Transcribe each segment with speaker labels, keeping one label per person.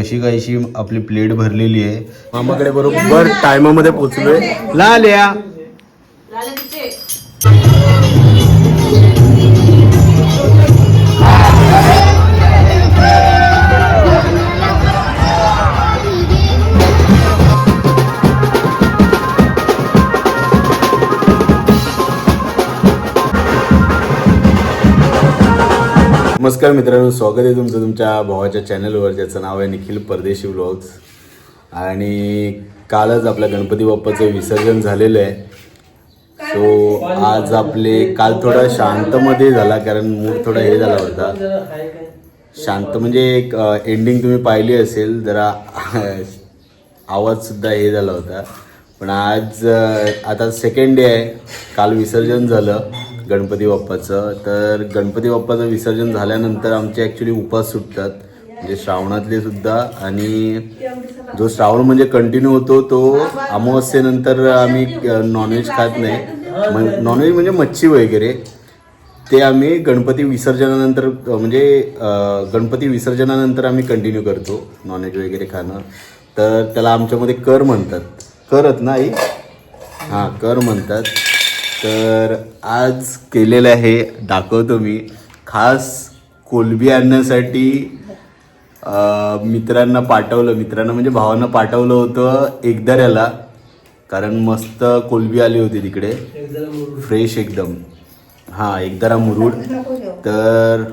Speaker 1: अशी काहीशी आपली प्लेट भरलेली आहे. मामाकडे बरोबर टायमामध्ये पोचलोय लाल्या नमस्कार मित्रांनो स्वागत आहे तुमचं तुमच्या भावाच्या चॅनलवर ज्याचं नाव आहे निखिल परदेशी ब्लॉग्स आणि कालच आपल्या गणपती बाप्पाचं विसर्जन झालेलं आहे. सो आज आपले काल थोडा शांतमध्ये झाला कारण मूड थोडा हे झाला होता. शांत म्हणजे एक एंडिंग तुम्ही पाहिली असेल जरा आवाजसुद्धा हे झाला होता. पण आज आता सेकंड डे आहे. काल विसर्जन झालं. गणपती बाप्पाचं. तर गणपती बाप्पाचं विसर्जन झाल्यानंतर आमचे ॲक्च्युली उपास सुटतात. म्हणजे श्रावणातले सुद्धा आणि जो श्रावण म्हणजे कंटिन्यू होतो तो अमावस्येनंतर आम्ही नॉनव्हेज खात नाही. मग नॉनव्हेज म्हणजे मच्छी वगैरे. ते आम्ही गणपती विसर्जनानंतर म्हणजे गणपती विसर्जनानंतर आम्ही कंटिन्यू करतो नॉनव्हेज वगैरे खाणं. तर त्याला आमच्यामध्ये कर म्हणतात. करत ना आई हां कर म्हणतात. तर आज केलेलं आहे दाखवतो मी. खास कोलबी आणण्यासाठी मित्रांना पाठवलं. मित्रांना म्हणजे भावांना पाठवलं होतं एकदाऱ्याला कारण मस्त कोलबी आली होती तिकडे. फ्रेश एकदम. हां एकदारा मुरुड. तर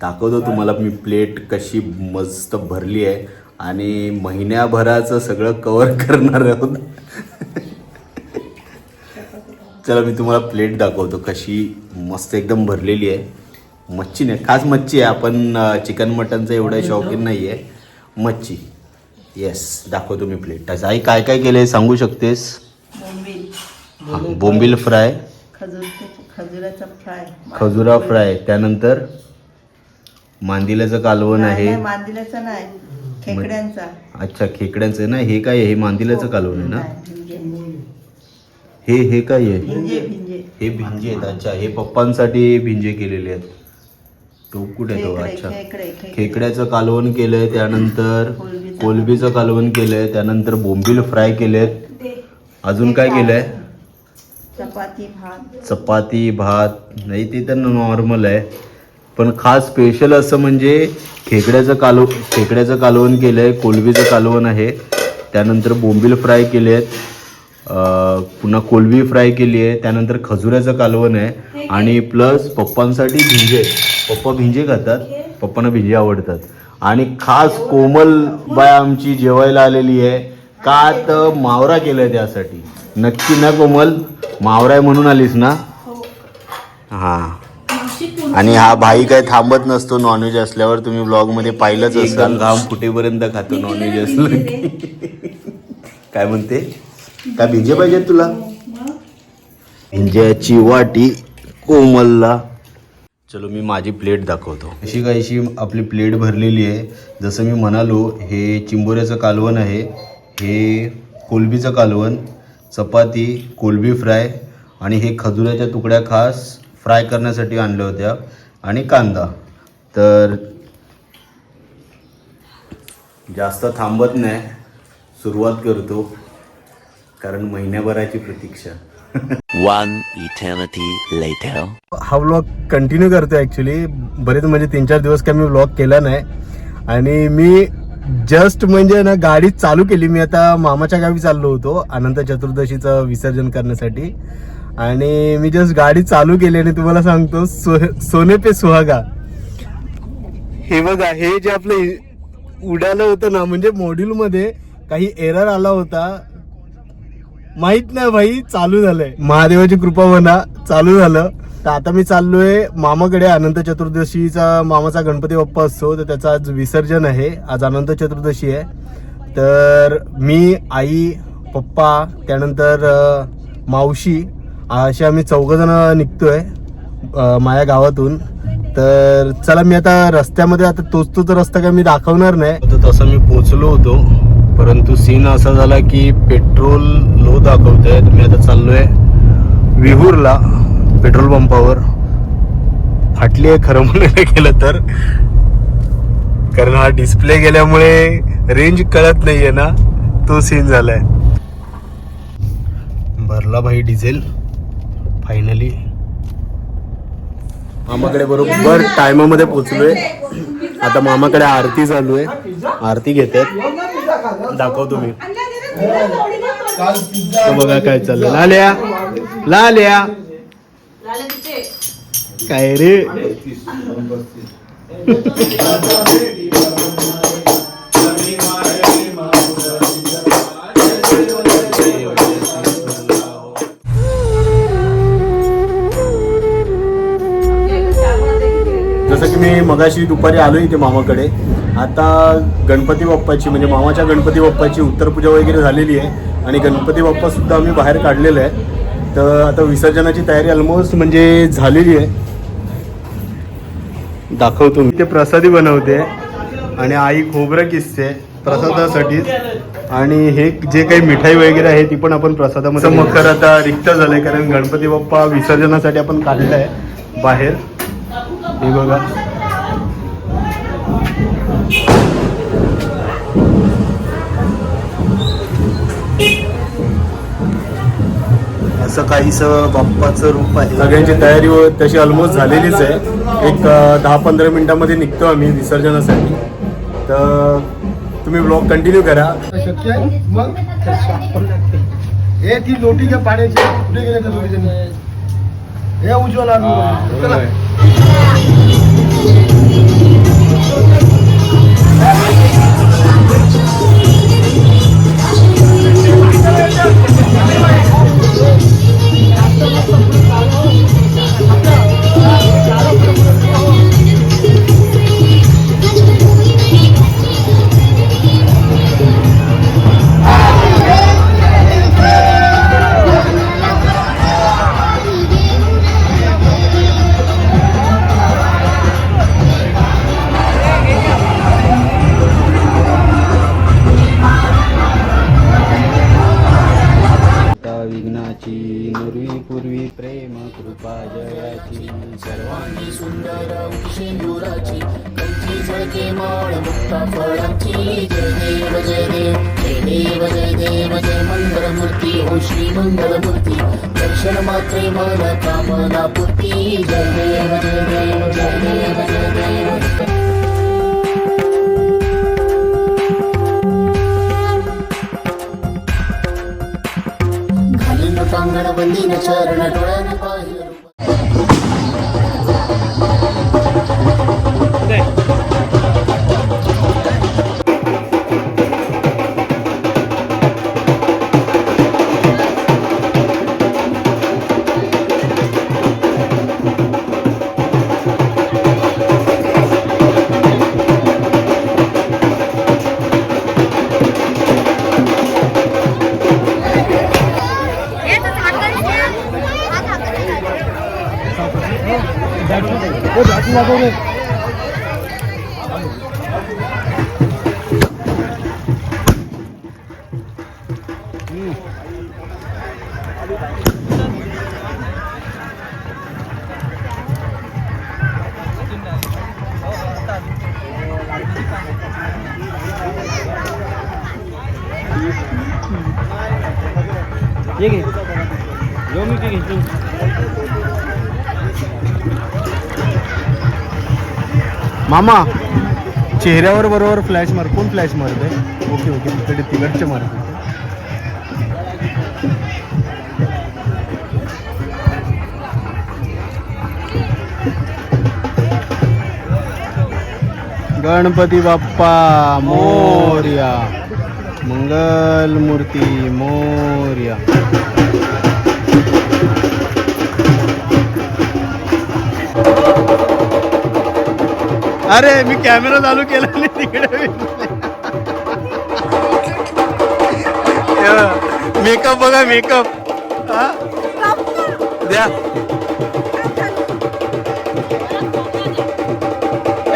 Speaker 1: दाखवतो तुम्हाला मी प्लेट कशी मस्त भरली आहे. आणि महिन्याभराचं सगळं कवर करणार आहोत. चला मी तुम्हाला प्लेट दाखवतो कशी मस्त एकदम भरलेली आहे. मच्छी नाही खास मच्छी आहे. आपण चिकन मटनचं एवढं शौकीन नाही आहे मच्छी. येस दाखवतो मी प्लेट त्याचं आई काय काय केलं आहे सांगू शकतेस?
Speaker 2: बोंबील.
Speaker 1: हां बोंबील फ्राय.
Speaker 2: खजूर खजुराचा फ्राय.
Speaker 1: खजुरा फ्राय. त्यानंतर मांदिल्याचं कालवण आहे.
Speaker 2: मांदिल्याचा नाही. खेकड्यांचा.
Speaker 1: अच्छा खेकड्यांचं ना हे काय हे मांदिल्याचं कालवण आहे ना? हे हे काय आहे? हे भिंजे आहेत अच्छा. हे पप्पांसाठी भिंजे केलेले आहेत. तो कुठे तो? अच्छा.
Speaker 2: खेकडे खेकडे.
Speaker 1: खेकड्याचं कालवण केलंय त्यानंतर
Speaker 2: कोलबीचं.
Speaker 1: कालवण. केलंय त्यानंतर बोंबील फ्राय केलेत. अजून काय केलंय?
Speaker 2: चपाती भात.
Speaker 1: चपाती भात. नाही ते तर नॉर्मल आहे. पण खास स्पेशल असं म्हणजे खेकड्याचं कालव खेकड्याचं कालवण केलं आहे कोलबीचं कालवण आहे. त्यानंतर बोंबील फ्राय केले आहेत पुन्हा कोलबी फ्राय केली आहे त्यानंतर खजुऱ्याचं कालवण आहे आणि प्लस पप्पांसाठी भिंजे. पप्पा भिंजे खातात पप्पांना भिंजे आवडतात. आणि खास कोमल बाय आमची जेवायला आलेली आहे. का तर मावरा केलाय त्यासाठी. नक्की ना कोमल? मावरा आहे म्हणून आलीस ना? हा. आणि हा भाई काय थांबत नसतो नॉनव्हेज असल्यावर तुम्ही ब्लॉगमध्ये पाहिलंच असाल. घाम फुटेपर्यंत खातो नॉनव्हेज असलं की. काय म्हणते? काय भिंजे पाहिजे तुला? भिंज्याची वाटी कोमलला. चलो मी माझी प्लेट दाखवतो. अशी काहीशी आपली प्लेट भरलेली आहे. जसं मी म्हणालो हे चिंबोऱ्याचं कालवण आहे. हे कोलबीचं कालवण चपाती कोलबी फ्राय आणि हे खजुराच्या तुकड्या खास फ्राय करण्यासाठी आणल्या होत्या. आणि कांदा. तर जास्त थांबत नाही. सुरुवात करतो. कारण महिन्याभराची प्रतीक्षा.
Speaker 3: One eternity later.
Speaker 1: हा व्लॉग कंटिन्यू करतो ॲक्च्युली बरेच म्हणजे तीन चार दिवस काय मी व्लॉग केला नाही. आणि मी जस्ट म्हणजे ना गाडी चालू केली. मी आता मामाच्या गावी चाललो होतो अनंत चतुर्दशीचं विसर्जन करण्यासाठी. आणि मी जस्ट गाडी चालू केली आणि तुम्हाला सांगतो सो सोने पे सुहागा. हे बघा हे जे आपलं उडालं होतं ना म्हणजे मॉड्यूल मध्ये काही एरर आला होता. माहीत नाही भाई चालू झालंय. महादेवाची कृपा म्हणा चालू झालं. तर आता मी चाललोय मामाकडे अनंत चतुर्दशीचा मामाचा गणपती बाप्पा असतो तर त्याचं आज विसर्जन आहे. आज अनंत चतुर्दशी आहे. तर मी आई पप्पा त्यानंतर मावशी असे आम्ही चौघजण निघतोय माझ्या गावातून. तर चला मी आता रस्त्यामध्ये आता तोच तोच रस्ता काय मी दाखवणार नाही. तर तसं मी पोचलो होतो. परंतु सीन असा झाला की पेट्रोल लो दाखवतंय. आहे मी आता चाललोय विहूरला पेट्रोल पंपावर फाटली आहे खरं म्हणायला गेलं तर.
Speaker 4: कारण हा डिस्प्ले गेल्यामुळे रेंज कळत नाहीये ना. तो सीन झालाय. भरला भाई डिझेल फायनली मामाकडे बरोबर टायमामध्ये पोचलोय आता मामाकडे आरती चालू आहे. आरती घेतात. दाखवतो मी बघा काय चाललं लाल्या. लाल्या. काय रे? जसं की मी मगाशी दुपारी आलो इथे मामाकडे. आता गणपती बाप्पाची म्हणजे मामाच्या गणपती बाप्पाची उत्तर पूजा वगैरे झालेली आहे आणि गणपती बाप्पा सुद्धा आम्ही बाहेर काढलेलं आहे तर आता विसर्जनाची तयारी ऑलमोस्ट म्हणजे झालेली आहे. दाखवतो मी. ते प्रसादी बनवते आणि आई खोबरं किसते प्रसादासाठी. आणि हे जे काही मिठाई वगैरे आहे ती पण आपण प्रसादामध्ये मकर आता रिक्त झालंय कारण गणपती बाप्पा विसर्जनासाठी आपण काढलाय बाहेर. हे बघा. असं काहीस बाप्पाचं रूप आहे. सगळ्यांची तयारी व तशी ऑलमोस्ट झालेलीच आहे. एक दहा पंधरा मिनिटांमध्ये निघतो आम्ही विसर्जनासाठी. तर तुम्ही ब्लॉग कंटिन्यू करा.
Speaker 5: शक्य आहे? मग. हे ती लोटी घ्या पाण्याची कुठे गेले
Speaker 1: એ ઉજ્જવલા कृपा जयाची सर्वांनी
Speaker 6: शेंदुराची कंठी झळके माळ मुक्ता फळाची. जय देव जय देव जय देव जय देव जय मंगलमूर्ती. हो श्री मंगलमूर्ती. दर्शन मात्रे मन कामना पूर्ती. जय देव जय देव जय देव जय देव. घालीन कांगण बंदीन चरण डोळ्याने
Speaker 4: मामा चेहऱ्यावर बरोबर फ्लॅश मार. कोण फ्लॅश मारते ओके ओके. तिकडे तिकडचे मारते गणपती बाप्पा मोर्या. मंगल मूर्ती मोर्या. अरे मी कॅमेरा चालू केला नाही तिकडे मेकअप बघा मेकअप द्या.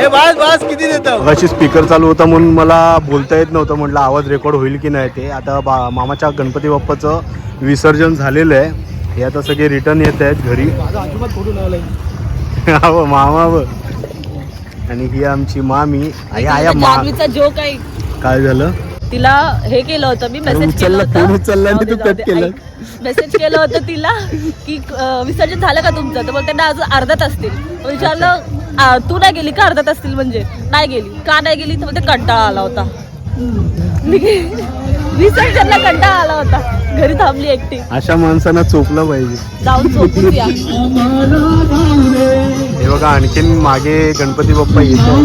Speaker 4: ए बास बास किती देतं? अशी स्पीकर चालू होता म्हणून मला बोलता येत नव्हतं म्हटलं आवाज रेकॉर्ड होईल की नाही ते. आता बा मामाच्या गणपती बाप्पाचं विसर्जन झालेलं आहे. हे आता सगळे रिटर्न येत आहेत घरी. मामा आणि ही आमची मामी. आई आया
Speaker 7: तिला
Speaker 4: मा
Speaker 7: जान्हवीचा जोक आहे.
Speaker 4: काय झालं?
Speaker 7: तिला हे केलं होतं मी मेसेज केलं
Speaker 4: फोन उचलला आणि तू cut केलं.
Speaker 7: मेसेज केलं होतं तिला की अं, विसर्जन झालं का तुमचं? तर बोलते ना अजून अर्ध्यात असतील. मग विचारलं "आ, तू नाही गेली का अर्ध्यात असतील म्हणजे? नाही गेली. का नाही गेली? तर बोलते कंटाळा आला होता. मी गे- विसर्जनला कंटाळा आला होता. घरी थांबली एकटी.
Speaker 4: अशा माणसांना चोपलं पाहिजे.
Speaker 7: जाऊन झोपून या.
Speaker 4: हे बघा आणखीन मागे गणपती बाप्पा येतो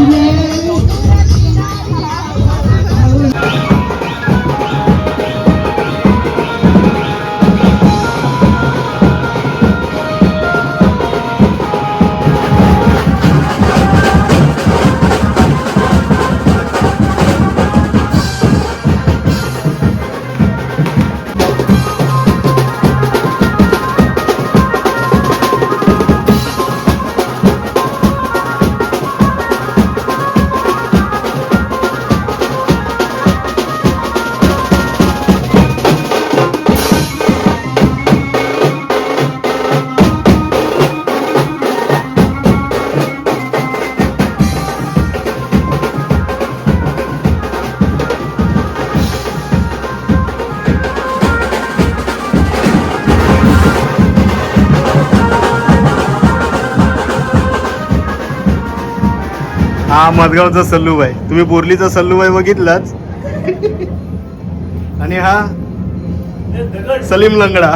Speaker 4: हा मदगावचा सल्लूबाई. तुम्ही बोरलीचा सल्लूबाई बघितलाच? आणि हा सलीम लंगडा.